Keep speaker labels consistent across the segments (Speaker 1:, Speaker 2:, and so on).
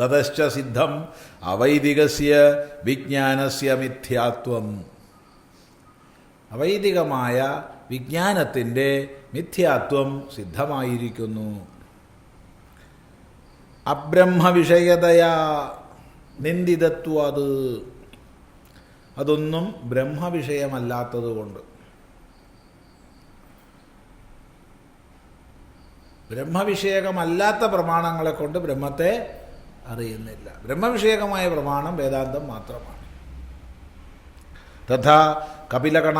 Speaker 1: തതശ്ച സിദ്ധം അവൈദികസ്യ വിജ്ഞാനസ്യ മിഥ്യാത്വം. അവൈദികമായ വിജ്ഞാനത്തിന്റെ മിഥ്യാത്വം സിദ്ധമായിരിക്കുന്നു. അബ്രഹ്മവിഷയതയാ നിന്ദിതത്വത് അതൊന്നും ബ്രഹ്മവിഷയമല്ലാത്തതുകൊണ്ട്. ബ്രഹ്മവിഷയകമല്ലാത്ത പ്രമാണങ്ങളെ കൊണ്ട് ബ്രഹ്മത്തെ അറിയുന്നില്ല. ബ്രഹ്മവിഷയകമായ പ്രമാണം വേദാന്തം മാത്രമാണ്. തഥാ കപിലകണ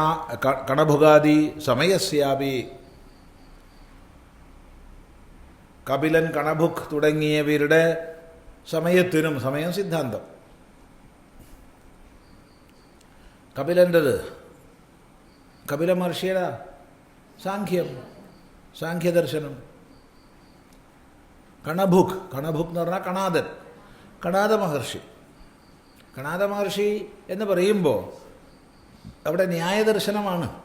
Speaker 1: കണഭുഗാദി സമയസ്യാപി. കപിലൻ കണഭുക് തുടങ്ങിയവരുടെ സമയത്തിനും സമയം സിദ്ധാന്തം. കപിലന്റെത്? കപില മഹർഷിയുടെ സാഖ്യം സാഖ്യദർശനം. കണഭുക് കണഭുക് എന്ന് പറഞ്ഞാൽ കണാദൻ കണാദ മഹർഷി. കണാദ മഹർഷി എന്ന് പറയുമ്പോൾ അവിടെ ന്യായദർശനമാണ്.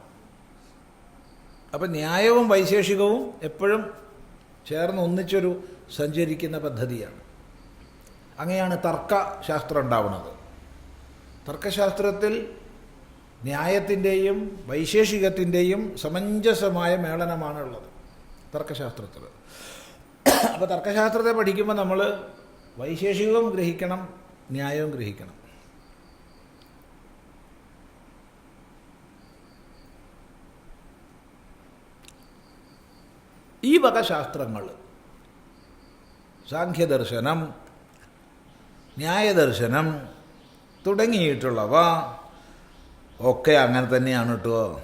Speaker 1: അപ്പം ന്യായവും വൈശേഷികവും എപ്പോഴും ചേർന്ന് ഒന്നിച്ചൊരു സഞ്ചരിക്കുന്ന പദ്ധതിയാണ്. അങ്ങനെയാണ് തർക്കശാസ്ത്രം ഉണ്ടാവുന്നത്. തർക്കശാസ്ത്രത്തിൽ ന്യായത്തിന്റെയും വൈശേഷികത്തിന്റെയും സമഞ്ജസമായ മേളനമാണുള്ളത് തർക്കശാസ്ത്രത്തിൽ അപ്പോൾ തർക്കശാസ്ത്രത്തെ പഠിക്കുമ്പോൾ നമ്മൾ വൈശേഷികവും ഗ്രഹിക്കണം ന്യായവും ഗ്രഹിക്കണം. ഈ വക ശാസ്ത്രങ്ങൾ സാഖ്യദർശനം ന്യായദർശനം തുടങ്ങിയിട്ടുള്ളവ ഒക്കെ അങ്ങനെ തന്നെയാണ് കേട്ടോ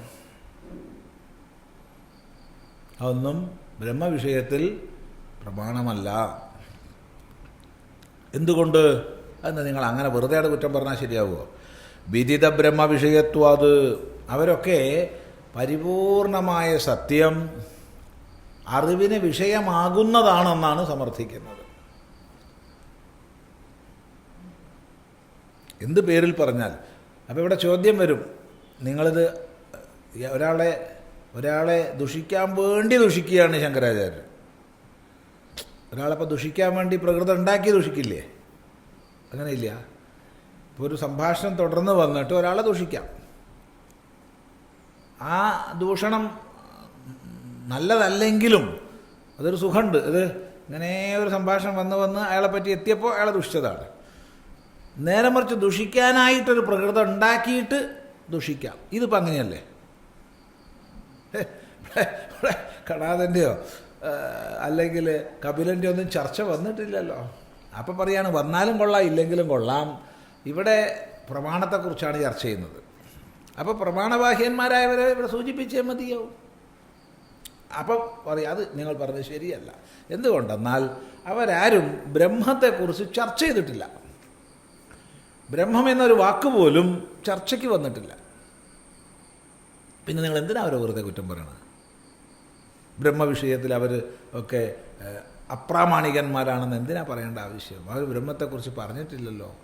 Speaker 1: അതൊന്നും ബ്രഹ്മവിഷയത്തിൽ പ്രമാണമല്ല. എന്തുകൊണ്ട്? എന്ന് നിങ്ങൾ അങ്ങനെ വെറുതെ കുറ്റം പറഞ്ഞാൽ ശരിയാവുമോ വിദിത ബ്രഹ്മവിഷയത്വം അത്. അവരൊക്കെ പരിപൂർണമായ സത്യം അറിവിന് വിഷയമാകുന്നതാണെന്നാണ് സമർത്ഥിക്കുന്നത്. എന്ത് പേരിൽ പറഞ്ഞാൽ? അപ്പോൾ ഇവിടെ ചോദ്യം വരും. നിങ്ങളിത് ഒരാളെ ഒരാളെ ദുഷിക്കാൻ വേണ്ടി ദുഷിക്കുകയാണ് ശങ്കരാചാര്യർ. ഒരാളപ്പോൾ ദുഷിക്കാൻ വേണ്ടി പ്രകൃതം ഉണ്ടാക്കി ദുഷിക്കില്ലേ? അങ്ങനെയില്ല. ഇപ്പോൾ ഒരു സംഭാഷണം തുടർന്ന് വന്നിട്ട് ഒരാളെ ദൂഷിക്കാം. ആ ദൂഷണം നല്ലതല്ലെങ്കിലും അതൊരു സുഖമുണ്ട്. അത് ഇങ്ങനെ ഒരു സംഭാഷണം വന്ന് വന്ന് അയാളെ പറ്റി എത്തിയപ്പോൾ അയാളെ ദുഷിച്ചതാണ്. നേരെ മറിച്ച് ദുഷിക്കാനായിട്ടൊരു പ്രകൃതം ഉണ്ടാക്കിയിട്ട് ദുഷിക്കാം. ഇതിപ്പോൾ അങ്ങനെയല്ലേ? കടാതന്റെയോ അല്ലെങ്കിൽ കപിലന്റെ ഒന്നും ചർച്ച വന്നിട്ടില്ലല്ലോ. അപ്പം പറയാണ് വന്നാലും കൊള്ളാം ഇല്ലെങ്കിലും കൊള്ളാം. ഇവിടെ പ്രമാണത്തെക്കുറിച്ചാണ് ചർച്ച ചെയ്യുന്നത്. അപ്പോൾ പ്രമാണബാഹ്യന്മാരായവരെ ഇവിടെ സൂചിപ്പിച്ചേ മതിയാവും അപ്പം പറയും അത് നിങ്ങൾ പറഞ്ഞത് ശരിയല്ല. എന്തുകൊണ്ടെന്നാൽ അവരാരും ബ്രഹ്മത്തെക്കുറിച്ച് ചർച്ച ചെയ്തിട്ടില്ല. ബ്രഹ്മം എന്നൊരു വാക്ക് പോലും ചർച്ചയ്ക്ക് വന്നിട്ടില്ല. പിന്നെ നിങ്ങൾ എന്തിനാ അവരെ വെറുതെ കുറ്റം പറയണത്? ബ്രഹ്മവിഷയത്തിൽ അവർ ഒക്കെ അപ്രാമാണികന്മാരാണെന്ന് എന്തിനാ പറയേണ്ട ആവശ്യം? അവർ ബ്രഹ്മത്തെക്കുറിച്ച് പറഞ്ഞിട്ടില്ലല്ലോ.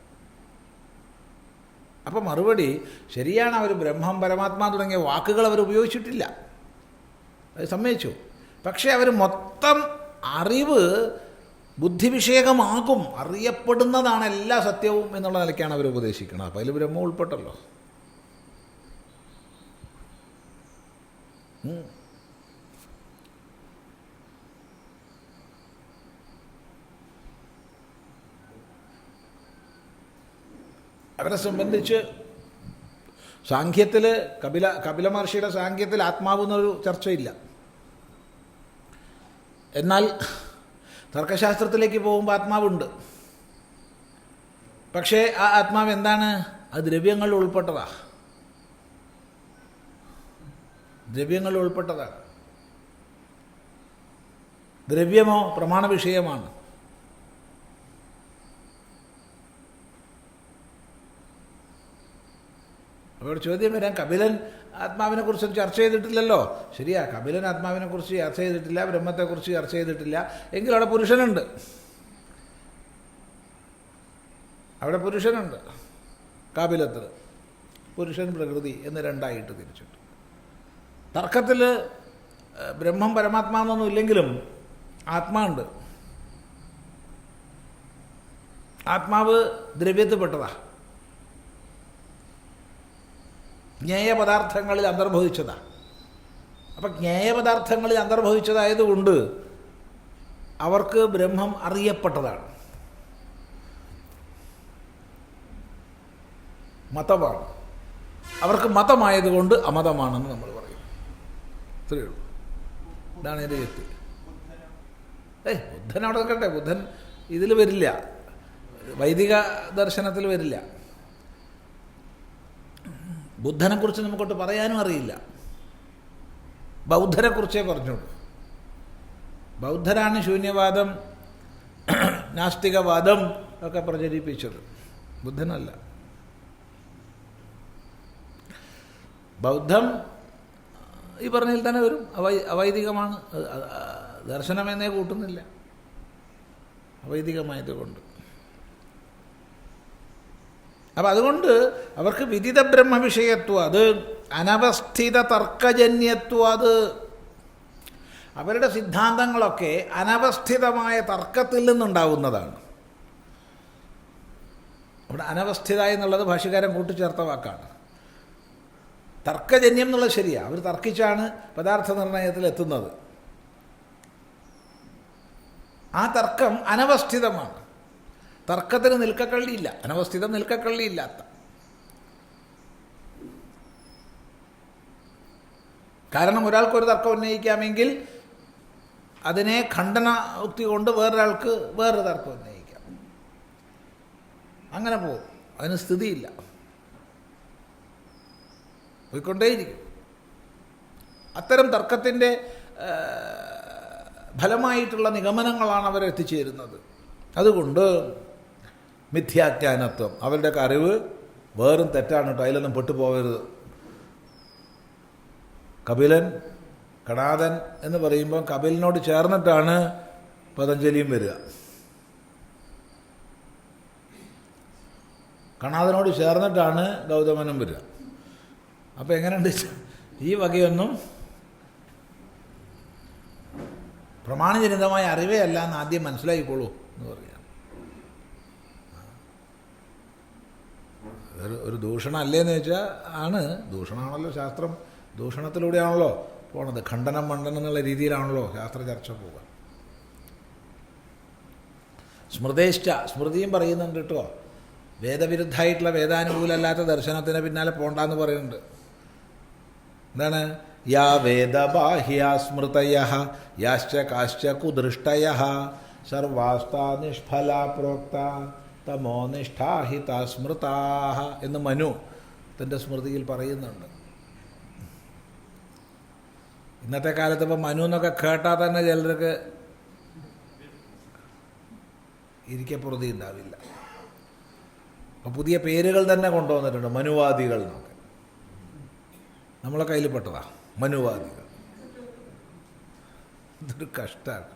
Speaker 1: അപ്പം മറുപടി ശരിയാണ് അവർ ബ്രഹ്മം പരമാത്മാ തുടങ്ങിയ വാക്കുകൾ അവർ ഉപയോഗിച്ചിട്ടില്ല. അത് സമ്മതിച്ചു. പക്ഷേ അവർ മൊത്തം അറിവ് ബുദ്ധിവിഷയകമാകും അറിയപ്പെടുന്നതാണ് എല്ലാ സത്യവും എന്നുള്ള നിലയ്ക്കാണ് അവർ ഉപദേശിക്കുന്നത്. അപ്പോൾ അതിൽ ബ്രഹ്മം ഉൾപ്പെട്ടല്ലോ. അവരെ സംബന്ധിച്ച് സാഖ്യത്തിൽ കപില കപില മഹർഷിയുടെ സാഖ്യത്തിൽ ആത്മാവ് എന്നൊരു ചർച്ചയില്ല. എന്നാൽ തർക്കശാസ്ത്രത്തിലേക്ക് പോകുമ്പോൾ ആത്മാവുണ്ട്. പക്ഷേ ആ ആത്മാവ് എന്താണ്? അത് ദ്രവ്യങ്ങളിൽ ഉൾപ്പെട്ടതാ. ദ്രവ്യങ്ങളിൽ ഉൾപ്പെട്ടതാണ്. ദ്രവ്യമോ പ്രമാണ വിഷയമാണ് അപ്പോൾ ചോദ്യം വരാൻ കപിലൻ ആത്മാവിനെ കുറിച്ച് ചർച്ച ചെയ്തിട്ടില്ലല്ലോ. ശരിയാ കപിലൻ ആത്മാവിനെക്കുറിച്ച് ചർച്ച ചെയ്തിട്ടില്ല ബ്രഹ്മത്തെക്കുറിച്ച് ചർച്ച ചെയ്തിട്ടില്ല. എങ്കിൽ അവിടെ പുരുഷനുണ്ട്. അവിടെ പുരുഷനുണ്ട്. കാപിലത്തിൽ പുരുഷൻ പ്രകൃതി എന്ന് രണ്ടായിട്ട് തിരിച്ചിട്ടു. തർക്കത്തിൽ ബ്രഹ്മം പരമാത്മാവെന്നൊന്നും ഇല്ലെങ്കിലും ആത്മാവുണ്ട്. ആത്മാവ് ദ്രവ്യത്തിൽപ്പെട്ടതാ. ജ്ഞേയ അന്തർഭവിച്ചതാണ് അന്തർഭവിച്ചതാ അപ്പം ജ്ഞേയപദാർത്ഥങ്ങളിൽ അന്തർഭവിച്ചതായതുകൊണ്ട് അവർക്ക് ബ്രഹ്മം അറിയപ്പെട്ടതാണ്. മതമാണ്. അവർക്ക് മതമായതുകൊണ്ട് അമതമാണെന്ന് നമ്മൾ പറയും. ഇത്രയേ ഉള്ളൂ. ഇതാണ് എന്റെ വ്യക്തി ഏയ് ബുദ്ധൻ അവിടെ നിൽക്കട്ടെ. ബുദ്ധൻ ഇതിൽ വരില്ല. വൈദിക ദർശനത്തിൽ വരില്ല. ബുദ്ധനെക്കുറിച്ച് നമുക്കൊട്ട് പറയാനും അറിയില്ല. ബൗദ്ധരെക്കുറിച്ചേ പറഞ്ഞോളൂ. ബൗദ്ധരാണ് ശൂന്യവാദം നാസ്തികവാദം ഒക്കെ പ്രചരിപ്പിച്ചത്. ബുദ്ധനല്ല. ബൗദ്ധം ഈ പറഞ്ഞതിൽ തന്നെ വരും. അവൈ അവൈദികമാണ്. ദർശനമെന്നേ കൂട്ടുന്നില്ല. അവൈദികമായതുകൊണ്ട്. അപ്പം അതുകൊണ്ട് അവർക്ക് വിദിത ബ്രഹ്മവിഷയത്വം അത് അനവസ്ഥിത തർക്കജന്യത്വം അത്. അവരുടെ സിദ്ധാന്തങ്ങളൊക്കെ അനവസ്ഥിതമായ തർക്കത്തിൽ നിന്നുണ്ടാവുന്നതാണ്. അവിടെ അനവസ്ഥിത എന്നുള്ളത് ഭാഷകാരൻ കൂട്ടിച്ചേർത്ത വാക്കാണ്. തർക്കജന്യം എന്നുള്ളത് ശരിയാണ് അവർ തർക്കിച്ചാണ് പദാർത്ഥ നിർണയത്തിൽ എത്തുന്നത്. ആ തർക്കം അനവസ്ഥിതമാണ്. തർക്കത്തിന് നിൽക്കക്കള്ളിയില്ല. അനവസ്ഥിതം നിൽക്കക്കള്ളിയില്ലാത്ത. കാരണം ഒരാൾക്ക് ഒരു തർക്കം ഉന്നയിക്കാമെങ്കിൽ അതിനെ ഖണ്ഡന ഉക്തി കൊണ്ട് വേറൊരാൾക്ക് വേറൊരു തർക്കം ഉന്നയിക്കാം. അങ്ങനെ പോകും. അതിന് സ്ഥിതിയില്ല. പോയിക്കൊണ്ടേയിരിക്കും. അത്തരം തർക്കത്തിന്റെ ഫലമായിട്ടുള്ള നിഗമനങ്ങളാണ് അവരെത്തിച്ചേരുന്നത്. അതുകൊണ്ട് മിഥ്യാജ്ഞാനത്വം. അവരുടെ അറിവ് വേറും തെറ്റാണ് കേട്ടോ. അതിലൊന്നും പെട്ടുപോകരുത്. കപിലൻ കടാതൻ എന്ന് പറയുമ്പോൾ കപിലിനോട് ചേർന്നിട്ടാണ് പതഞ്ജലിയും വരിക. കണാദനോട് ചേർന്നിട്ടാണ് ഗൗതമനും വരിക. അപ്പോൾ എങ്ങനെയുണ്ട്? ഈ വകയൊന്നും പ്രമാണജനിതമായ അറിവേ അല്ല എന്ന് ആദ്യം മനസ്സിലാക്കിക്കോളൂ എന്ന് പറയാം ഒരു ഒരു ദൂഷണം അല്ലേന്ന് വെച്ചാൽ ആണ്. ദൂഷണമാണല്ലോ ശാസ്ത്രം. ദൂഷണത്തിലൂടെയാണല്ലോ പോണത്. ഖണ്ഡനം മണ്ഡനം എന്നുള്ള രീതിയിലാണല്ലോ ശാസ്ത്ര ചർച്ച പോവുക. സ്മൃതേഷ്ട സ്മൃതിയും പറയുന്നുണ്ട് കേട്ടോ. വേദവിരുദ്ധമായിട്ടുള്ള വേദാനുകൂലമല്ലാത്ത ദർശനത്തിന് പിന്നാലെ പോണ്ടെന്ന് പറയുന്നുണ്ട്. എന്താണ്? യാ വേദബാഹ്യ സ്മൃതയ യാശ്ച കാശ്ച കുദൃഷ്ടയ സർവാസ്ത നിഷ്ഫല പ്രോക്ത. തമോ നിഷ്ഠാഹിത സ്മൃതാ എന്ന് മനു തന്റെ സ്മൃതിയിൽ പറയുന്നുണ്ട്. ഇന്നത്തെ കാലത്ത് ഇപ്പം മനു എന്നൊക്കെ കേട്ടാൽ തന്നെ ചിലർക്ക് ഇരിക്കപ്പുറതി ഉണ്ടാവില്ല. അപ്പം പുതിയ പേരുകൾ തന്നെ കൊണ്ടുവന്നിട്ടുണ്ട് മനുവാദികൾ എന്നൊക്കെ. നമ്മളെ കയ്യിൽപ്പെട്ടതാ മനുവാദികൾ. ഇതൊരു കഷ്ടമാണ്.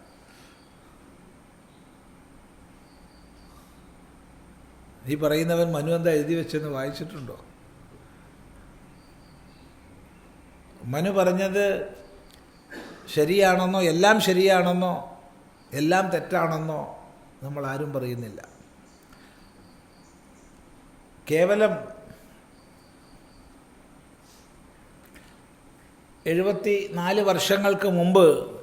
Speaker 1: ഈ പറയുന്നവൻ മനു എന്താ എഴുതി വെച്ചെന്ന് വായിച്ചിട്ടുണ്ടോ? മനു പറഞ്ഞത് ശരിയാണെന്നോ എല്ലാം ശരിയാണെന്നോ എല്ലാം തെറ്റാണെന്നോ നമ്മൾ ആരും പറയുന്നില്ല. കേവലം എഴുപത്തി നാല് വർഷങ്ങൾക്ക് മുമ്പ്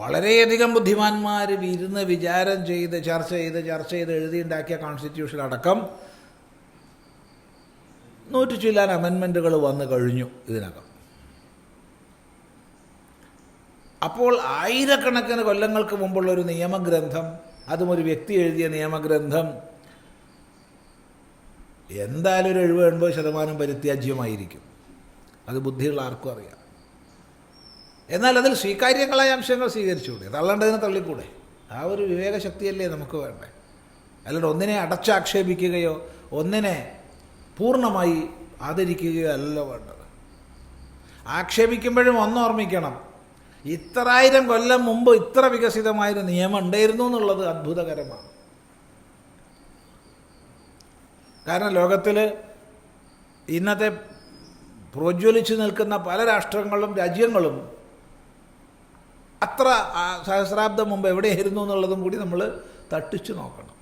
Speaker 1: വളരെയധികം ബുദ്ധിമാന്മാർ ഇരുന്ന് വിചാരം ചെയ്ത് ചർച്ച ചെയ്ത് ചർച്ച ചെയ്ത് എഴുതിയുണ്ടാക്കിയ കോൺസ്റ്റിറ്റ്യൂഷൻ അടക്കം നൂറ്റി ചില്ലാൻ അമെൻമെന്റുകൾ വന്നു കഴിഞ്ഞു ഇതിനകം. അപ്പോൾ ആയിരക്കണക്കിന് കൊല്ലങ്ങൾക്ക് മുമ്പുള്ള ഒരു നിയമഗ്രന്ഥം അതും ഒരു വ്യക്തി എഴുതിയ നിയമഗ്രന്ഥം എന്തായാലും ഒരു എഴുപത് എൺപത് ശതമാനം പരിത്യാജ്യമായിരിക്കും അത് ബുദ്ധിയുള്ള ആർക്കും അറിയാം. എന്നാൽ അതിൽ സ്വീകാര്യങ്ങളായ അംശങ്ങൾ സ്വീകരിച്ചുകൂടെ? തള്ളേണ്ടതിനെ തള്ളിക്കൂടെ? ആ ഒരു വിവേകശക്തിയല്ലേ നമുക്ക് വേണ്ടേ? അല്ലാണ്ട് ഒന്നിനെ അടച്ചാക്ഷേപിക്കുകയോ ഒന്നിനെ പൂർണമായി ആദരിക്കുകയോ അല്ല വേണ്ടത്. ആക്ഷേപിക്കുമ്പോഴും ഒന്നോർമ്മിക്കണം ഇത്രായിരം കൊല്ലം മുമ്പ് ഇത്ര വികസിതമായൊരു നിയമം ഉണ്ടായിരുന്നു എന്നുള്ളത് അത്ഭുതകരമാണ്. കാരണം ലോകത്തിൽ ഇന്നത്തെ പ്രോജ്വലിച്ചു നിൽക്കുന്ന പല രാഷ്ട്രങ്ങളും രാജ്യങ്ങളും അത്ര സഹസ്രാബ്ദം മുമ്പ് എവിടെയായിരുന്നു എന്നുള്ളതും കൂടി നമ്മൾ തട്ടിച്ചു നോക്കണം.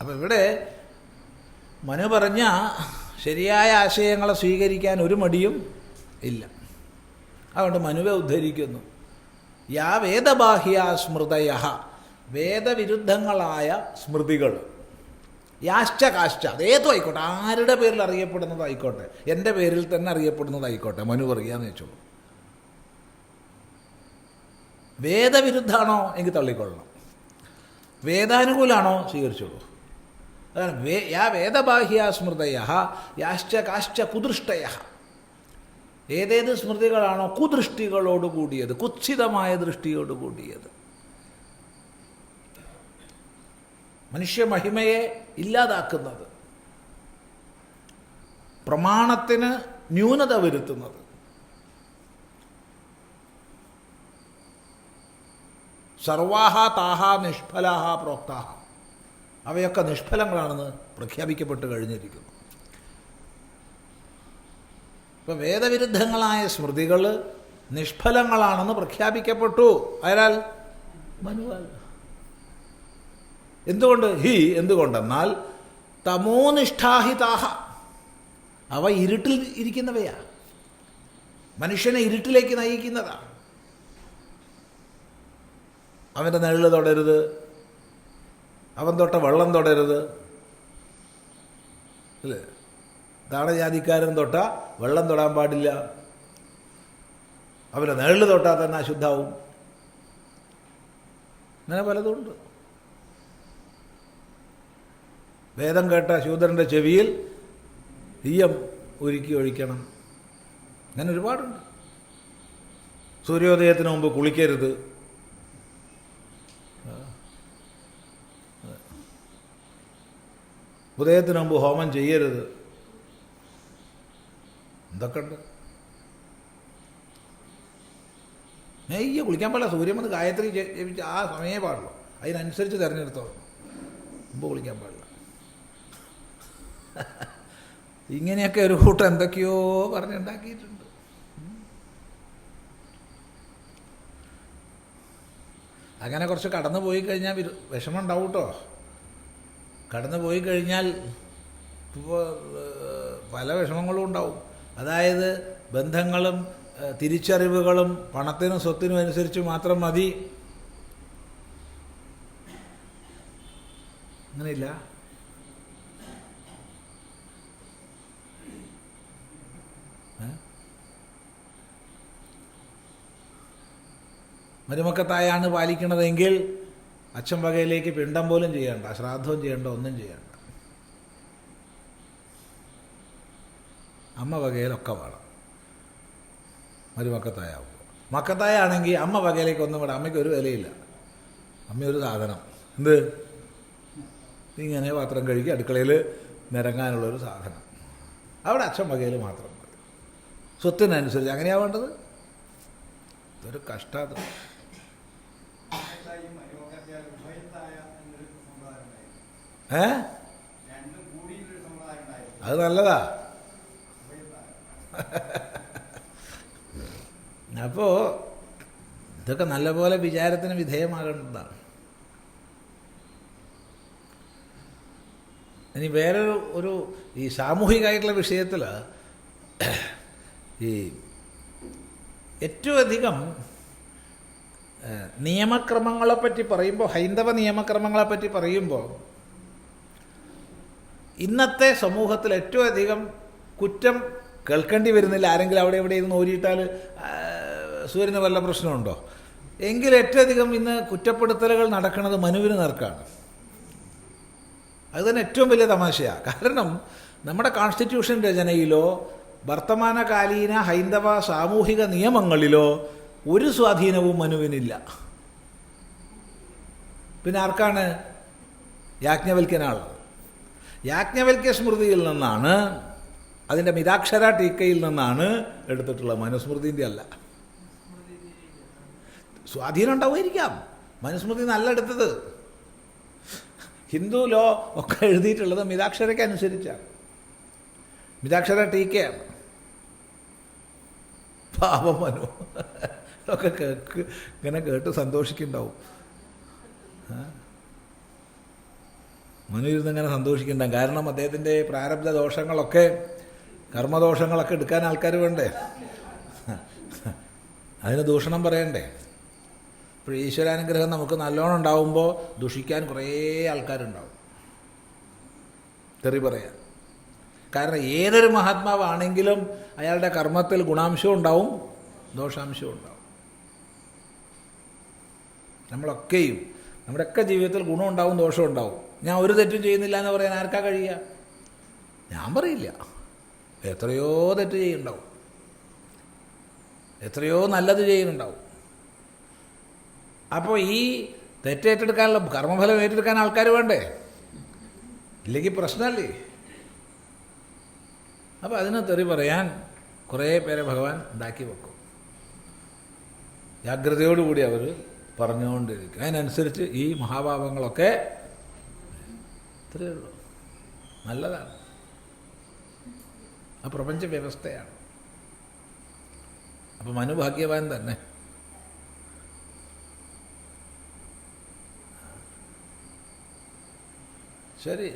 Speaker 1: അപ്പം ഇവിടെ മനു പറഞ്ഞ ശരിയായ ആശയങ്ങളെ സ്വീകരിക്കാൻ ഒരു മടിയും ഇല്ല. അതുകൊണ്ട് മനുവെ ഉദ്ധരിക്കുന്നു. യാ വേദബാഹ്യ സ്മൃതയ വേദവിരുദ്ധങ്ങളായ സ്മൃതികൾ. യാശ്ച കാശ്ച അതേതും ആയിക്കോട്ടെ. ആരുടെ പേരിൽ അറിയപ്പെടുന്നതായിക്കോട്ടെ എന്റെ പേരിൽ തന്നെ അറിയപ്പെടുന്നതായിക്കോട്ടെ മനു പറയാന്ന് വെച്ചോളൂ വേദവിരുദ്ധാണോ എങ്കിൽ തള്ളിക്കൊള്ളണം. വേദാനുകൂലാണോ സ്വീകരിച്ചോളൂ. അതാണ് വേ യാ വേദബാഹ്യ സ്മൃതയ യാശ്ച കാശ്ച കുദൃഷ്ടയ ഏതേത് സ്മൃതികളാണോ കുദൃഷ്ടികളോട് കൂടിയത് കുത്സിതമായ ദൃഷ്ടിയോട് കൂടിയത് മനുഷ്യ മഹിമയെ ഇല്ലാതാക്കുന്നത്. പ്രമാണത്തിന് ന്യൂനത വരുത്തുന്നത്. സർവാഹ താഹ നിഷ്ഫലാഹ പ്രോക്താഹ. അവയൊക്കെ നിഷ്ഫലങ്ങളാണെന്ന് പ്രഖ്യാപിക്കപ്പെട്ട് കഴിഞ്ഞിരിക്കുന്നു. ഇപ്പം വേദവിരുദ്ധങ്ങളായ സ്മൃതികൾ നിഷ്ഫലങ്ങളാണെന്ന് പ്രഖ്യാപിക്കപ്പെട്ടു. അയാൽ മനുവാൽ എന്തുകൊണ്ട്? ഹി എന്തുകൊണ്ടെന്നാൽ തമോനിഷ്ഠാഹിതാഹ. അവ ഇരുട്ടിൽ ഇരിക്കുന്നവയാ. മനുഷ്യനെ ഇരുട്ടിലേക്ക് നയിക്കുന്നതാ. അവന്റെ നിഴൽ തൊടരുത്. അവൻ തൊട്ട വെള്ളം തൊടരുത്. അല്ലേ? താണജാതിക്കാരൻ തൊട്ട വെള്ളം തൊടാൻ പാടില്ല. അവന്റെ നിഴൽ തൊട്ടാൽ തന്നെ അശുദ്ധാവും. അങ്ങനെ പലതുണ്ട്. വേദം കേട്ട ശൂദ്രന്റെ ചെവിയിൽ തീയം ഒരുക്കി ഒഴിക്കണം. അങ്ങനെ ഒരുപാടുണ്ട്. സൂര്യോദയത്തിന് മുമ്പ് കുളിക്കരുത്. ഉദയത്തിന് മുമ്പ് ഹോമം ചെയ്യരുത്. എന്തൊക്കെ ഉണ്ട് നെയ്യ കുളിക്കാൻ പാടില്ല. സൂര്യമെന്ന് ഗായത്രി ജപിച്ച് ആ സമയമേ പാടുള്ളൂ. അതിനനുസരിച്ച് തിരഞ്ഞെടുത്തോളൂ. മുമ്പ് കുളിക്കാൻ പാടില്ല. ഇങ്ങനെയൊക്കെ ഒരു കൂട്ടം എന്തൊക്കെയോ പറഞ്ഞുണ്ടാക്കിയിട്ടുണ്ട്. അങ്ങനെ കുറച്ച് കടന്നു പോയി കഴിഞ്ഞാൽ വിഷമം ഉണ്ടാവും കേട്ടോ. കടന്നു പോയി കഴിഞ്ഞാൽ ഇപ്പോൾ പല വിഷമങ്ങളും ഉണ്ടാവും. അതായത് ബന്ധങ്ങളും തിരിച്ചറിവുകളും പണത്തിനും സ്വത്തിനും അനുസരിച്ച് മാത്രം മതി. അങ്ങനെയില്ല മരുമക്കത്തായാണ് പാലിക്കണതെങ്കിൽ അച്ഛൻ വകയിലേക്ക് പിണ്ടം പോലും ചെയ്യണ്ട ശ്രാദ്ധവും ചെയ്യണ്ട ഒന്നും ചെയ്യണ്ട. അമ്മ വകയിലൊക്കെ വേണം. മരുമക്കത്തായാവുമ്പോൾ. മക്കത്തായാണെങ്കിൽ അമ്മ വകയിലേക്ക് ഒന്നും വേണം അമ്മയ്ക്ക് ഒരു വിലയില്ല. അമ്മയൊരു സാധനം. എന്ത്? ഇങ്ങനെ പാത്രം കഴുകി അടുക്കളയിൽ നിരങ്ങാനുള്ളൊരു സാധനം. അവിടെ അച്ഛൻ വകയിൽ മാത്രം മതി. സ്വത്തിനനുസരിച്ച്. അങ്ങനെയാ വേണ്ടത്? ഇതൊരു കഷ്ടാത്
Speaker 2: ഈ മരുമക്കത്തെ ഉഭയത്തായ എന്നൊരു സമ്പ്രദായം ഉണ്ടായിരുന്നു.
Speaker 1: ഏ. അത് നല്ലതാ.
Speaker 2: അപ്പോ
Speaker 1: അപ്പോൾ ഇതൊക്കെ നല്ലപോലെ വിചാരത്തിന് വിധേയമാകേണ്ടതാണ്. ഇനി വേറൊരു ഒരു ഈ സാമൂഹികമായിട്ടുള്ള വിഷയത്തിൽ ഈ ഏറ്റവും അധികം നിയമക്രമങ്ങളെപ്പറ്റി പറയുമ്പോൾ ഹൈന്ദവ നിയമക്രമങ്ങളെപ്പറ്റി പറയുമ്പോൾ ഇന്നത്തെ സമൂഹത്തിൽ ഏറ്റവും അധികം കുറ്റം കേൾക്കേണ്ടി വരുന്നില്ല. ആരെങ്കിലും അവിടെ എവിടെ ഇരുന്ന് ഓരിയിട്ടാൽ സൂര്യന് വല്ല പ്രശ്നമുണ്ടോ? എങ്കിൽ ഏറ്റവും അധികം ഇന്ന് കുറ്റപ്പെടുത്തലുകൾ നടക്കുന്നത് മനുവിന് നേർക്കാണ്. അത് തന്നെ ഏറ്റവും വലിയ തമാശയാണ് കാരണം നമ്മുടെ കോൺസ്റ്റിറ്റ്യൂഷൻ രചനയിലോ വർത്തമാനകാലീന ഹൈന്ദവ സാമൂഹിക നിയമങ്ങളിലോ ഒരു സ്വാധീനവും മനുവിനില്ല. പിന്നെ ആർക്കാണ് യാജ്ഞവൽക്കനാളുള്ളത് യാജ്ഞവൽക്യ സ്മൃതിയിൽ നിന്നാണ് അതിന്റെ മിതാക്ഷര ടീക്കയിൽ നിന്നാണ് എടുത്തിട്ടുള്ളത് മനുസ്മൃതിന്റെ അല്ല. സ്വാധീനം ഉണ്ടാവുമായിരിക്കാം. മനുസ്മൃതി നല്ല എടുത്തത്. ഹിന്ദു ലോ ഒക്കെ എഴുതിയിട്ടുള്ളത് മിതാക്ഷരയ്ക്ക് അനുസരിച്ചാണ്. മിതാക്ഷര ടീക്കയാണ്. പാപം മനു ഒക്കെ കേൾക്ക് ഇങ്ങനെ കേട്ട് സന്തോഷിക്കുന്നുണ്ടാവും. മുനിരുന്ന് മനു ഇങ്ങനെ സന്തോഷിക്കുന്നുണ്ടാവും. കാരണം അദ്ദേഹത്തിന്റെ പ്രാരബ്ധ ദോഷങ്ങളൊക്കെ കർമ്മദോഷങ്ങളൊക്കെ എടുക്കാൻ ആൾക്കാർ വേണ്ടേ? അതിന് ദൂഷണം പറയണ്ടേ? ഇപ്പോൾ ഈശ്വരാനുഗ്രഹം നമുക്ക് നല്ലോണം ഉണ്ടാവുമ്പോൾ ദുഷിക്കാൻ കുറേ ആൾക്കാരുണ്ടാവും. തെറി പറയാൻ. കാരണം ഏതൊരു മഹാത്മാവാണെങ്കിലും അയാളുടെ കർമ്മത്തിൽ ഗുണാംശവും ഉണ്ടാവും ദോഷാംശവും ഉണ്ടാവും. നമ്മളൊക്കെയും നമ്മുടെയൊക്കെ ജീവിതത്തിൽ ഗുണം ഉണ്ടാവും ദോഷം ഉണ്ടാവും ഞാൻ ഒരു തെറ്റും ചെയ്യുന്നില്ല എന്ന് പറയാൻ ആർക്കാ കഴിയുക? ഞാൻ പറയില്ല. എത്രയോ തെറ്റ് ചെയ്യുന്നുണ്ടാവും. എത്രയോ നല്ലത് ചെയ്യുന്നുണ്ടാവും. അപ്പോൾ ഈ തെറ്റേറ്റെടുക്കാനുള്ള കർമ്മഫലം ഏറ്റെടുക്കാൻ ആൾക്കാർ വേണ്ടേ? ഇല്ലെങ്കിൽ പ്രശ്നമല്ലേ? അപ്പോൾ അതിന് തെറി പറയാൻ കുറേ പേരെ ഭഗവാൻ ഉണ്ടാക്കി വെക്കും. ജാഗ്രതയോടുകൂടി അവർ പറഞ്ഞുകൊണ്ടിരിക്കും അതിനനുസരിച്ച് ഈ മഹാഭാവങ്ങളൊക്കെ ഇത്രയേ ഉള്ളൂ. നല്ലതാണ്. ആ പ്രപഞ്ച വ്യവസ്ഥയാണ് അപ്പം മനുഭാഗ്യവാൻ തന്നെ. ശരി.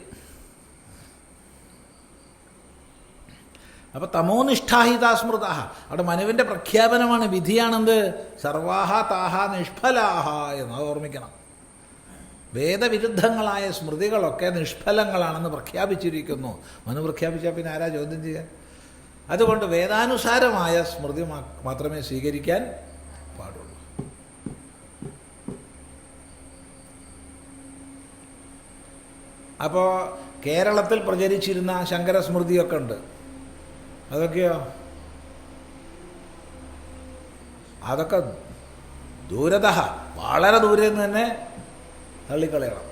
Speaker 1: അപ്പോൾ തമോനിഷ്ഠാഹിത സ്മൃത അവിടെ മനുവിന്റെ പ്രഖ്യാപനമാണ് വിധിയാണെന്ത്? സർവാഹ താഹ നിഷ്ഫലാഹ എന്ന് ഓർമ്മിക്കണം. വേദവിരുദ്ധങ്ങളായ സ്മൃതികളൊക്കെ നിഷ്ഫലങ്ങളാണെന്ന് പ്രഖ്യാപിച്ചിരിക്കുന്നു. മനു പ്രഖ്യാപിച്ചാൽ പിന്നെ ആരാ ചോദ്യം ചെയ്യാൻ അതുകൊണ്ട് വേദാനുസാരമായ സ്മൃതി മാത്രമേ സ്വീകരിക്കാൻ പാടുള്ളൂ. അപ്പോൾ കേരളത്തിൽ പ്രചരിച്ചിരുന്ന ശങ്കരസ്മൃതിയൊക്കെ ഉണ്ട്. അതൊക്കെയോ? അതൊക്കെ ദൂരത വളരെ ദൂരെ നിന്ന് തന്നെ തള്ളിക്കളയണം.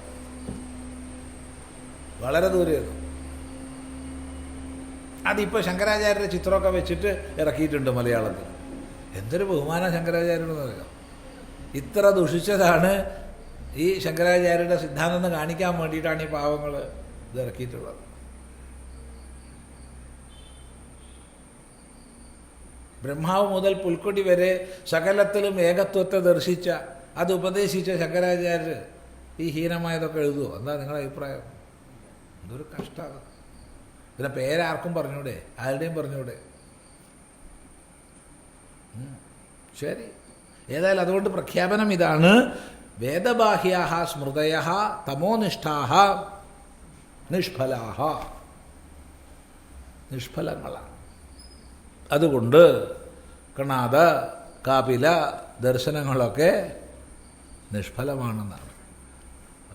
Speaker 1: വളരെ ദൂരെ അതിപ്പോൾ ശങ്കരാചാര്യരുടെ ചിത്രമൊക്കെ വെച്ചിട്ട് ഇറക്കിയിട്ടുണ്ട് മലയാളത്തിൽ. എന്തൊരു ബഹുമാന ശങ്കരാചാര്യനെന്ന് പറയാം ഇത്ര ദുഷിച്ചതാണ് ഈ ശങ്കരാചാര്യരുടെ സിദ്ധാന്തം കാണിക്കാൻ വേണ്ടിയിട്ടാണ് ഈ പാവങ്ങൾ ഇത് ഇറക്കിയിട്ടുള്ളത്. ബ്രഹ്മാവ് മുതൽ പുൽക്കൊടി വരെ സകലത്തിലും ഏകത്വത്തെ ദർശിച്ച അത് ഉപദേശിച്ച ശങ്കരാചാര്യർ ഈ ഹീനമായതൊക്കെ എഴുതുമോ എന്താ നിങ്ങളുടെ അഭിപ്രായം? എന്തൊരു കഷ്ടമാണ് പിന്നെ പേരാർക്കും പറഞ്ഞൂടെ? ആരുടെയും പറഞ്ഞൂടെ? ശരി. ഏതായാലും അതുകൊണ്ട് പ്രഖ്യാപനം ഇതാണ്. വേദബാഹ്യാഹ സ്മൃതയ തമോനിഷ്ഠാഹ നിഷ്ഫലാഹ. നിഷ്ഫലങ്ങളാണ്. അതുകൊണ്ട് കണാദ കാപില ദർശനങ്ങളൊക്കെ നിഷ്ഫലമാണെന്നാണ്.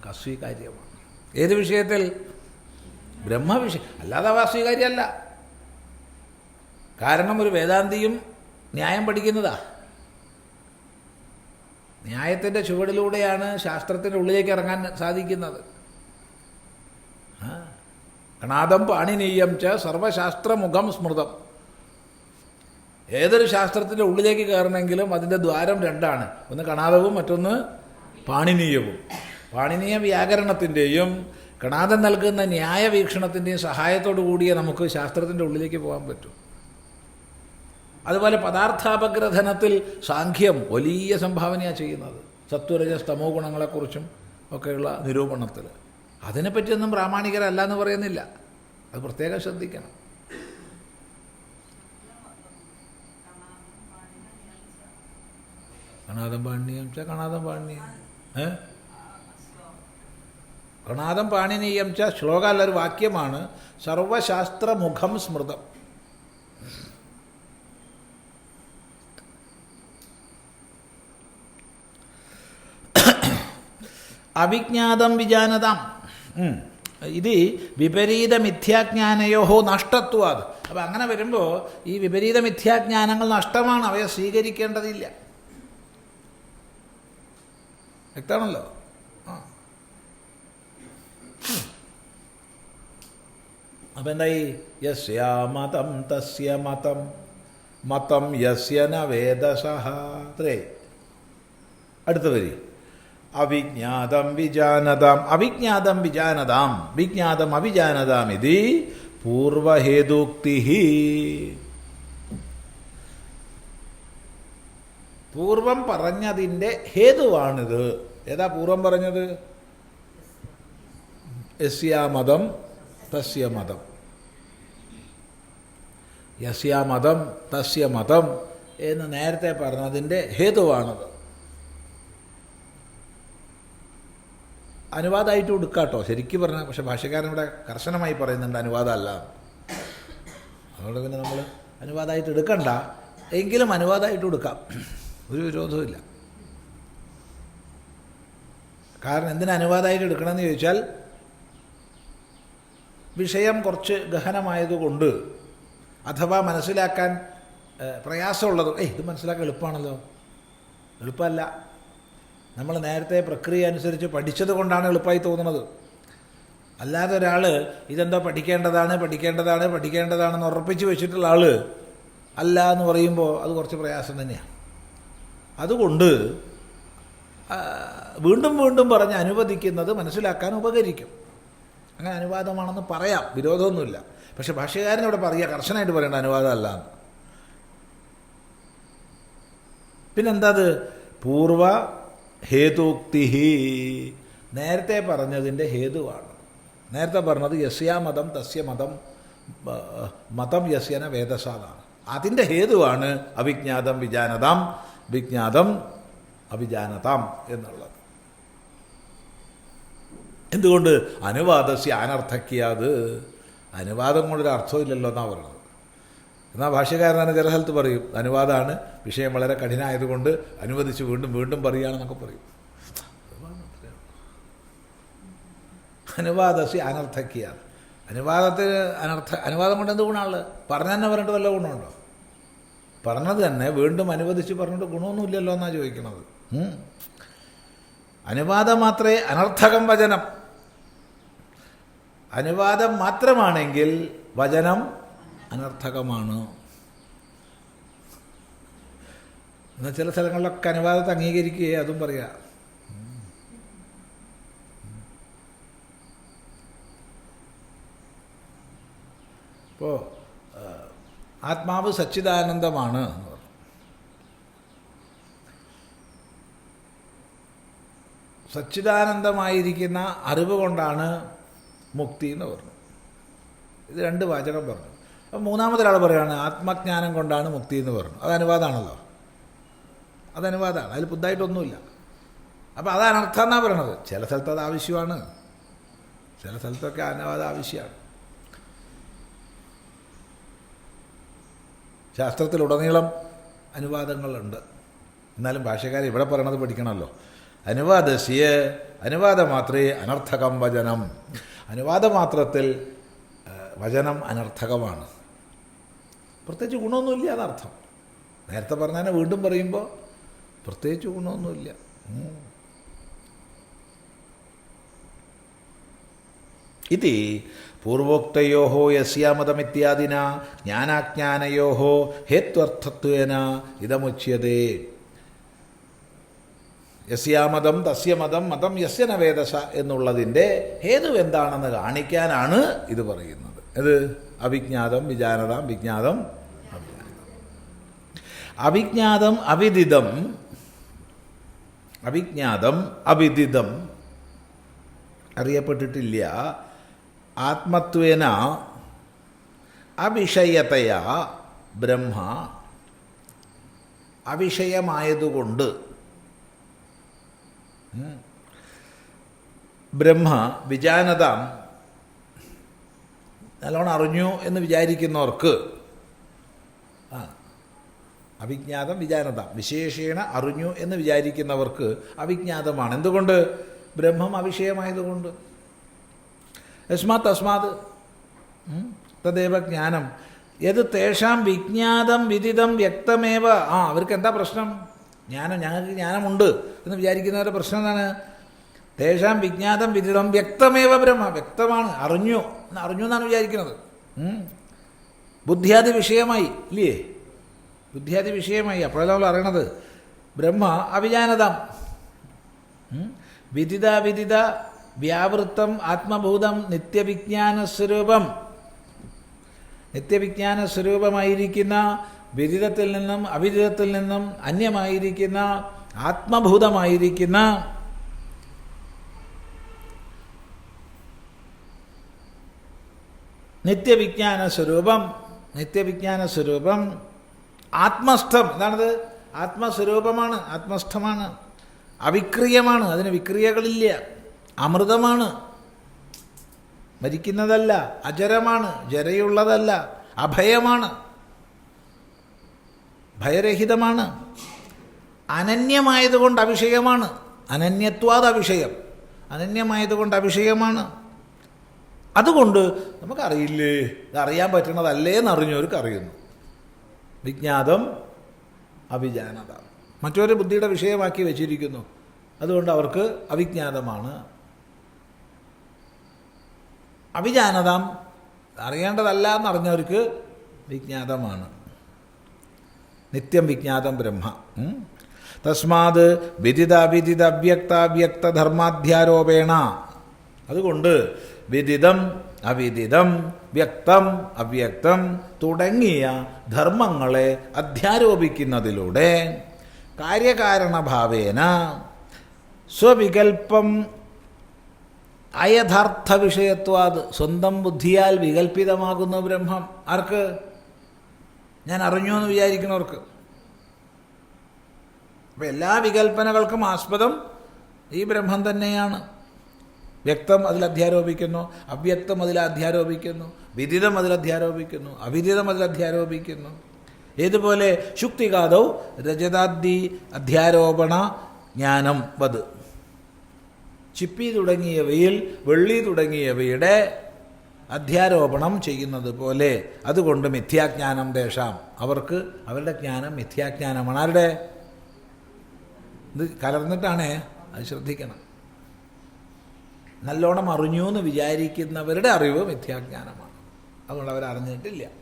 Speaker 1: അസ്വീകാര്യമാണ്. ഏത് വിഷയത്തിൽ? ബ്രഹ്മവിഷയം. അല്ലാതെ അവ അസ്വീകാര്യമല്ല. കാരണം ഒരു വേദാന്തിയും ന്യായം പഠിക്കുന്നതാ. ന്യായത്തിന്റെ ചുവടിലൂടെയാണ് ശാസ്ത്രത്തിന്റെ ഉള്ളിലേക്ക് ഇറങ്ങാൻ സാധിക്കുന്നത്. കണാദം പാണിനീയം ച സർവശാസ്ത്രമുഖം സ്മൃതം. ഏതൊരു ശാസ്ത്രത്തിന്റെ ഉള്ളിലേക്ക് കയറണമെങ്കിലും അതിന്റെ ദ്വാരം രണ്ടാണ്. ഒന്ന് കണാദവും മറ്റൊന്ന് പാണിനീയവും. പാണിനീയ വ്യാകരണത്തിന്റെയും കണാദം നൽകുന്ന ന്യായ വീക്ഷണത്തിന്റെയും സഹായത്തോടു കൂടിയേ നമുക്ക് ശാസ്ത്രത്തിന്റെ ഉള്ളിലേക്ക് പോകാൻ പറ്റൂ. അതുപോലെ പദാർത്ഥാപഗ്രഥനത്തിൽ സാഖ്യം വലിയ സംഭാവനയാണ് ചെയ്യുന്നത്. സത്വരജ സ്തമോ ഗുണങ്ങളെക്കുറിച്ചും ഒക്കെയുള്ള നിരൂപണത്തിൽ അതിനെപ്പറ്റിയൊന്നും പ്രാമാണികരല്ല എന്ന് പറയുന്നില്ല. അത് പ്രത്യേകം ശ്രദ്ധിക്കണം. കണാദം പാണീയം ച കണാദം പാണീയം ഏ? കണാദം പാണിനീയം ച ശ്ലോക അല്ല ഒരു വാക്യമാണ്. സർവശാസ്ത്രമുഖം സ്മൃതം. അവിജ്ഞാതം വിജാനതാം. ഇത് വിപരീത മിഥ്യാജ്ഞാനയോ നഷ്ടത്വാത് അപ്പം അങ്ങനെ വരുമ്പോൾ ഈ വിപരീത മിഥ്യാജ്ഞാനങ്ങൾ നഷ്ടമാണ്. അവയെ സ്വീകരിക്കേണ്ടതില്ല. വ്യക്തമാണല്ലോ ആ. എന്തായി? യസ്യ മതം തസ്യ മതം. മതം യസ്യ ന വേദസഹ. അത്രേ. അടുത്ത വരി. അവിജ്ഞാതം വിജാനതാം. അവിജ്ഞാതം വിജാനതാം. വിജ്ഞാതം അവിജാനതാം ഇത് പൂർവഹേതുക്തി പൂർവം പറഞ്ഞതിന്റെ ഹേതുവാണിത്. ഏതാ പൂർവം പറഞ്ഞത്? യസ്യാമതം തസ്യ മതം. യസ്യാമതം തസ്യ മതം എന്ന് നേരത്തെ പറഞ്ഞതിന്റെ ഹേതുവാണത്. അനുവാദമായിട്ട് കൊടുക്കാട്ടോ ശരിക്കും പറഞ്ഞാൽ പക്ഷെ ഭാഷക്കാരൻ ഇവിടെ കർശനമായി പറയുന്നുണ്ട് അനുവാദമല്ല. അതുകൊണ്ട് പിന്നെ നമ്മൾ അനുവാദമായിട്ട് എടുക്കണ്ട. എങ്കിലും അനുവാദമായിട്ട് കൊടുക്കാം ഒരു വിരോധവുമില്ല. കാരണം എന്തിനു അനുവാദമായിട്ട് എടുക്കണമെന്ന് ചോദിച്ചാൽ വിഷയം കുറച്ച് ഗഹനമായതുകൊണ്ട് അഥവാ മനസ്സിലാക്കാൻ പ്രയാസമുള്ളത് ഏയ് ഇത് മനസ്സിലാക്കാൻ എളുപ്പമാണല്ലോ. എളുപ്പമല്ല. നമ്മൾ നേരത്തെ പ്രക്രിയ അനുസരിച്ച് പഠിച്ചത് കൊണ്ടാണ് എളുപ്പമായി തോന്നുന്നത്. അല്ലാതെ ഒരാൾ ഇതെന്തോ പഠിക്കേണ്ടതാണ് പഠിക്കേണ്ടതാണ് പഠിക്കേണ്ടതാണെന്ന് ഉറപ്പിച്ച് വെച്ചിട്ടുള്ള ആൾ അല്ല എന്ന് പറയുമ്പോൾ അത് കുറച്ച് പ്രയാസം തന്നെയാണ്. അതുകൊണ്ട് വീണ്ടും വീണ്ടും പറഞ്ഞ് അനുവദിക്കുന്നത് മനസ്സിലാക്കാൻ ഉപകരിക്കും. അങ്ങനെ അനുവാദമാണെന്ന് പറയാം വിരോധമൊന്നുമില്ല. പക്ഷെ ഭാഷ്യകാരൻ പറയുക കർശനമായിട്ട് പറയേണ്ട അനുവാദമല്ല. എന്ന് പിന്നെന്താ അത് പൂർവ ഹേതുക്തി നേരത്തെ പറഞ്ഞതിന്റെ ഹേതുവാണ്. നേരത്തെ പറഞ്ഞത് യസ്യാ മതം തസ്യ മതം മതം യസ്യന വേദസാദാണ് അതിന്റെ ഹേതുവാണ് അവിജ്ഞാതം വിജാനതാം. വിജ്ഞാതം അഭിജാനതാം എന്നുള്ളത്. എന്തുകൊണ്ട് അനുവാദസ്യ അനർത്ഥക്കിയാത് അനുവാദം കൊണ്ടൊരു അർത്ഥമില്ലല്ലോ എന്നാണ് പറയുന്നത്. എന്നാൽ ഭാഷ്യകാരനാണ് ചില സ്ഥലത്ത് പറയും അനുവാദമാണ് വിഷയം വളരെ കഠിനമായതുകൊണ്ട് അനുവദിച്ച് വീണ്ടും വീണ്ടും പറയുകയാണെന്നൊക്കെ പറയും. അനുവാദസ്യ അനർത്ഥക്കിയാണ് അനുവാദത്തിന് അനർത്ഥ അനുവാദം കൊണ്ട് എന്ത് ഗുണമാണുള്ളത് പറഞ്ഞു തന്നെ പറഞ്ഞിട്ട് വല്ല ഗുണമുണ്ടോ? പറഞ്ഞത് തന്നെ വീണ്ടും അനുവദിച്ച് പറഞ്ഞിട്ട് ഗുണമൊന്നുമില്ലല്ലോ എന്നാണ് ചോദിക്കുന്നത്. അനുവാദം മാത്രമേ അനർത്ഥകം വചനം. അനുവാദം മാത്രമാണെങ്കിൽ വചനം അനർത്ഥകമാണ്. എന്നാൽ ചില സ്ഥലങ്ങളിലൊക്കെ അനുവാദത്തെ അംഗീകരിക്കുകയെ അതും പറയാം. ഇപ്പോൾ ആത്മാവ് സച്ചിദാനന്ദമാണ് സച്ചിദാനന്ദമായിരിക്കുന്ന അറിവ് കൊണ്ടാണ് മുക്തി എന്ന് പറഞ്ഞു. ഇത് രണ്ട് വാചകം പറഞ്ഞു. അപ്പം മൂന്നാമതൊരാൾ പറയുകയാണ് ആത്മജ്ഞാനം കൊണ്ടാണ് മുക്തി എന്ന് പറഞ്ഞു. അത് അനുവാദമാണല്ലോ. അത് അനുവാദമാണ്. അതിൽ പുതുതായിട്ടൊന്നുമില്ല അപ്പം അതാണ് അർത്ഥം എന്നാണ് പറയണത്? ചില സ്ഥലത്ത് അത് ആവശ്യമാണ്. ചില സ്ഥലത്തൊക്കെ അനുവാദം ആവശ്യമാണ്. ശാസ്ത്രത്തിലുടനീളം അനുവാദങ്ങളുണ്ട്. എന്നാലും ഭാഷകാരൻ ഇവിടെ പറയണത് പഠിക്കണമല്ലോ. അനുവാദസ്യ അനുവാദമാത്രേ അനർത്ഥകം വചനം. അനുവാദമാത്രത്തിൽ വചനം അനർത്ഥകമാണ്. പ്രത്യേകിച്ച് ഗുണമൊന്നുമില്ല അതർത്ഥം നേരത്തെ പറഞ്ഞതിനെ വീണ്ടും പറയുമ്പോൾ പ്രത്യേകിച്ച് ഗുണമൊന്നുമില്ല. ഇതി പൂർവോക്തയോ യസ്യാമതമിത്യാദിന ജ്ഞാനാജ്ഞാനയോ ഹേത്വർത്ഥത്വേന ഇതമുച്യതേ യസ്യാമതം തസ്യ മതം യസ്യന വേദസ എന്നുള്ളതിന്റെ ഹേതു എന്താണെന്ന് കാണിക്കാനാണ് ഇത് പറയുന്നത്. ഇത് അവിജ്ഞാതം വിജാനതാം വിജ്ഞാതം അവിജ്ഞാതം അവിദിതം. അവിജ്ഞാതം അവിദിതം. അറിയപ്പെട്ടിട്ടില്ല. ആത്മത്വേന അവിഷയതയാ ബ്രഹ്മ അവിഷയമായതുകൊണ്ട്. ബ്രഹ്മ വിജാനതാം. നല്ലോണം അറിഞ്ഞു എന്ന് വിചാരിക്കുന്നവർക്ക് അവിജ്ഞാതം വിജാനത. വിശേഷേണ അറിഞ്ഞു എന്ന് വിചാരിക്കുന്നവർക്ക് അവിജ്ഞാതമാണ്. എന്തുകൊണ്ട്? ബ്രഹ്മം അവിഷയമായതുകൊണ്ട്. യസ്മാത് തസ്മാത്. തദ്ദേവ ജ്ഞാനം. യത് തേഷാം വിജ്ഞാതം വിദിതം വ്യക്തമേവ. ആ അവർക്ക് എന്താ പ്രശ്നം? ജ്ഞാനം ഞങ്ങൾക്ക് ജ്ഞാനമുണ്ട് എന്ന് വിചാരിക്കുന്നവരുടെ പ്രശ്നം എന്താണ്? തേഷാം വിജ്ഞാതം വിദിതം വ്യക്തമേവ ബ്രഹ്മ. വ്യക്തമാണ് അറിഞ്ഞു അറിഞ്ഞു എന്നാണ് വിചാരിക്കുന്നത്. ബുദ്ധിയാദി വിഷയമായി ഇല്ലേ? ബുദ്ധിയാദി വിഷയമായി. അപ്പോഴല്ല നമ്മൾ അറിയണത്. ബ്രഹ്മ അവിജാനതാം. ഉം. വിദിത വിദിത വ്യാവൃത്തം ആത്മഭൂതം നിത്യവിജ്ഞാന സ്വരൂപം നിത്യവിജ്ഞാന സ്വരൂപമായിരിക്കുന്ന വിദിതത്തിൽ നിന്നും അവിദിതത്തിൽ നിന്നും അന്യമായിരിക്കുന്ന ആത്മഭൂതമായിരിക്കുന്ന നിത്യവിജ്ഞാന സ്വരൂപം നിത്യവിജ്ഞാന സ്വരൂപം ആത്മസ്ഥം. എന്താണത് ആത്മസ്വരൂപമാണ് ആത്മസ്ഥമാണ് അവിക്രിയമാണ്. അതിന് വിക്രിയകളില്ല. അമൃതമാണ്. മരിക്കുന്നതല്ല അജരമാണ് ജരയുള്ളതല്ല അഭയമാണ് ഭയരഹിതമാണ് അനന്യമായതുകൊണ്ട് അവിഷയമാണ് അനന്യത്വാത് അവിഷയം അനന്യമായതുകൊണ്ട് അവിഷയമാണ് അതുകൊണ്ട് നമുക്കറിയില്ലേ ഇതറിയാൻ പറ്റണതല്ലേ എന്നറിഞ്ഞവർക്ക് അറിയുന്നു വിജ്ഞാതം അവിജാനത മറ്റൊരു ബുദ്ധിയുടെ വിഷയമാക്കി വെച്ചിരിക്കുന്നു. അതുകൊണ്ട് അവർക്ക് അവിജ്ഞാതമാണ്. അവിജാനതാം അറിയേണ്ടതല്ല എന്നറിഞ്ഞവർക്ക് വിജ്ഞാതമാണ്. നിത്യം വിജ്ഞാതം ബ്രഹ്മ. തസ്മാത് വിദിത വിദിത അവ്യക്ത അവ്യക്ത ധർമാധ്യാരോപേണ അതുകൊണ്ട് വിദിതം അവിദിതം വ്യക്തം അവ്യക്തം തുടങ്ങിയ ധർമ്മങ്ങളെ അധ്യാരോപിക്കുന്നതിലൂടെ കാര്യകാരണഭാവേന സ്വവികൽപ്പം അയഥാർത്ഥ വിഷയത്വാത് സ്വന്തം ബുദ്ധിയാൽ വികൽപ്പിതമാകുന്ന ബ്രഹ്മം. ആർക്ക്? ഞാൻ അറിഞ്ഞു എന്ന് വിചാരിക്കുന്നവർക്ക്. അപ്പം എല്ലാ വികൽപ്പനകൾക്കും ആസ്പദം ഈ ബ്രഹ്മം തന്നെയാണ്. വ്യക്തം അതിൽ അധ്യാരോപിക്കുന്നു അവ്യക്തം അതിൽ അധ്യാരോപിക്കുന്നു വിദിതം അതിൽ അധ്യാരോപിക്കുന്നു അവിദിതം അതിൽ അധ്യാരോപിക്കുന്നു. ഏതുപോലെ ശുക്തികാതൗ രജതാദ്ദി അധ്യാരോപണ ജ്ഞാനം വത്. ചിപ്പി തുടങ്ങിയവയിൽ വെള്ളി തുടങ്ങിയവയുടെ അധ്യാരോപണം ചെയ്യുന്നത് പോലെ അതുകൊണ്ട് മിഥ്യാജ്ഞാനം ദേശാം. അവർക്ക് അവരുടെ ജ്ഞാനം മിഥ്യാജ്ഞാനമാണ്. ആരുടെ? ഇത് കലർന്നിട്ടാണേ അത് ശ്രദ്ധിക്കണം. നല്ലോണം അറിഞ്ഞു എന്ന് വിചാരിക്കുന്നവരുടെ അറിവ് മിഥ്യാജ്ഞാനമാണ്. അതുകൊണ്ട് അവർ അറിഞ്ഞിട്ടില്ല